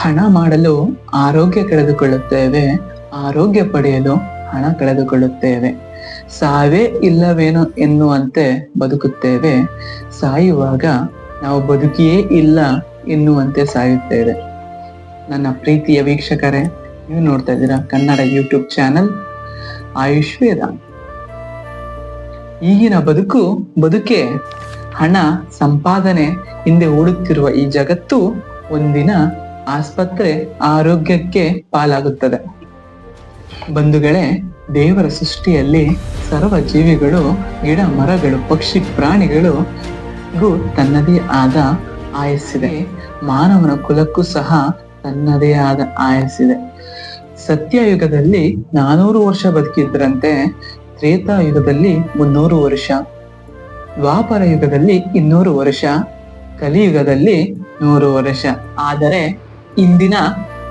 ಹಣ ಮಾಡಲು ಆರೋಗ್ಯ ಕಳೆದುಕೊಳ್ಳುತ್ತೇವೆ, ಆರೋಗ್ಯ ಪಡೆಯಲು ಹಣ ಕಳೆದುಕೊಳ್ಳುತ್ತೇವೆ. ಸಾವೇ ಇಲ್ಲವೇನೋ ಎನ್ನುವಂತೆ ಬದುಕುತ್ತೇವೆ. ಸಾಯುವಾಗ ನಾವು ಬದುಕಿಯೇ ಇಲ್ಲ ಎನ್ನುವಂತೆ ಸಾಯುತ್ತೇವೆ. ನನ್ನ ಪ್ರೀತಿಯ ವೀಕ್ಷಕರೇ, ನೀವು ನೋಡ್ತಾ ಇದ್ದೀರಾ ಕನ್ನಡ ಯೂಟ್ಯೂಬ್ ಚಾನಲ್ ಆಯುಷ್ ವೇದ. ಈಗಿನ ಬದುಕು, ಬದುಕೆ, ಹಣ, ಸಂಪಾದನೆ, ಹಿಂದೆ ಓಡುತ್ತಿರುವ ಈ ಜಗತ್ತು ಒಂದಿನ ಆಸ್ಪತ್ರೆ ಆರೋಗ್ಯಕ್ಕೆ ಪಾಲಾಗುತ್ತದೆ. ಬಂಧುಗಳೇ, ದೇವರ ಸೃಷ್ಟಿಯಲ್ಲಿ ಸರ್ವ ಜೀವಿಗಳು, ಗಿಡ, ಮರಗಳು, ಪಕ್ಷಿ, ಪ್ರಾಣಿಗಳು ಗೂ ತನ್ನದೇ ಆದ ಆಯಸ್ಸಿದೆ. ಮಾನವನ ಕುಲಕ್ಕೂ ಸಹ ತನ್ನದೇ ಆದ ಆಯಸ್ಸಿದೆ. ಸತ್ಯಯುಗದಲ್ಲಿ ನಾನೂರು ವರ್ಷ ಬದುಕಿದ್ರಂತೆ ತ್ರೇತಾಯುಗದಲ್ಲಿ ಮುನ್ನೂರು ವರ್ಷ ದ್ವಾಪರ ಯುಗದಲ್ಲಿ ಇನ್ನೂರು ವರ್ಷ, ಕಲಿಯುಗದಲ್ಲಿ ನೂರು ವರ್ಷ. ಆದರೆ ಇಂದಿನ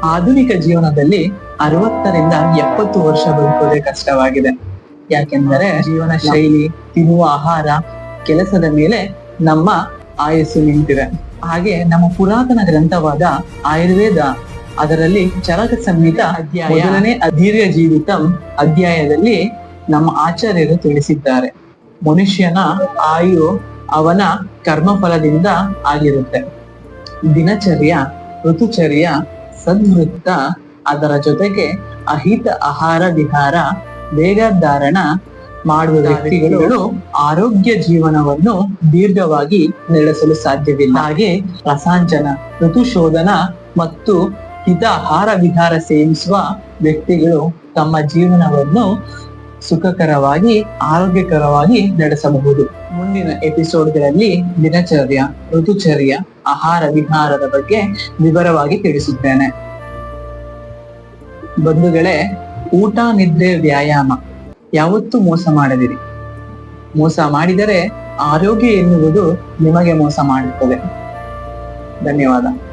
ಆಧುನಿಕ ಜೀವನದಲ್ಲಿ ಅರವತ್ತರಿಂದ ಎಪ್ಪತ್ತು ವರ್ಷ ಬದುಕೋದೇ ಕಷ್ಟವಾಗಿದೆ. ಯಾಕೆಂದರೆ ಜೀವನ ಶೈಲಿ, ತಿನ್ನುವ ಆಹಾರ, ಕೆಲಸದ ಮೇಲೆ ನಮ್ಮ ಆಯಸ್ಸು ನಿಂತಿದೆ. ಹಾಗೆ ನಮ್ಮ ಪುರಾತನ ಗ್ರಂಥವಾದ ಆಯುರ್ವೇದ ಅದರಲ್ಲಿ ಚರಕ ಸಂಹಿತ ಮೊದಲನೇ ಅಧೀರ್ಯ ಜೀವಿತಂ ಅಧ್ಯಾಯದಲ್ಲಿ ನಮ್ಮ ಆಚಾರ್ಯರು ತಿಳಿಸಿದ್ದಾರೆ. ಮನುಷ್ಯನ ಆಯು ಅವನ ಕರ್ಮಫಲದಿಂದ ಆಗಿರುತ್ತೆ. ದಿನಚರ್ಯ ಋತುಚರ್ಯ ಸದ್ವೃತ್ತ ಅದರ ಜೊತೆಗೆ ಅಹಿತ ಆಹಾರ ವಿಹಾರ ಬೇಗ ಧಾರಣ ಮಾಡುವ ವ್ಯಕ್ತಿಗಳು ಆರೋಗ್ಯ ಜೀವನವನ್ನು ದೀರ್ಘವಾಗಿ ನಡೆಸಲು ಸಾಧ್ಯವಿಲ್ಲ. ಹಾಗೆ ರಸಾಂಜನ ಋತುಶೋಧನ ಮತ್ತು ಹಿತ ಆಹಾರ ವಿಹಾರ ಸೇವಿಸುವ ವ್ಯಕ್ತಿಗಳು ತಮ್ಮ ಜೀವನವನ್ನು ಸುಖಕರವಾಗಿ ಆರೋಗ್ಯಕರವಾಗಿ ನಡೆಸಬಹುದು. ಮುಂದಿನ ಎಪಿಸೋಡ್ಗಳಲ್ಲಿ ದಿನಚರ್ಯ ಋತುಚರ್ಯ ಆಹಾರ ವಿಹಾರದ ಬಗ್ಗೆ ವಿವರವಾಗಿ ತಿಳಿಸುತ್ತೇನೆ ಬಂಧುಗಳೇ, ಊಟ, ನಿದ್ರೆ, ವ್ಯಾಯಾಮ, ಯಾವತ್ತೂ ಮೋಸ ಮಾಡದಿರಿ. ಮೋಸ ಮಾಡಿದರೆ ಆರೋಗ್ಯ ಎನ್ನುವುದು ನಿಮಗೆ ಮೋಸ ಮಾಡುತ್ತದೆ. ಧನ್ಯವಾದ.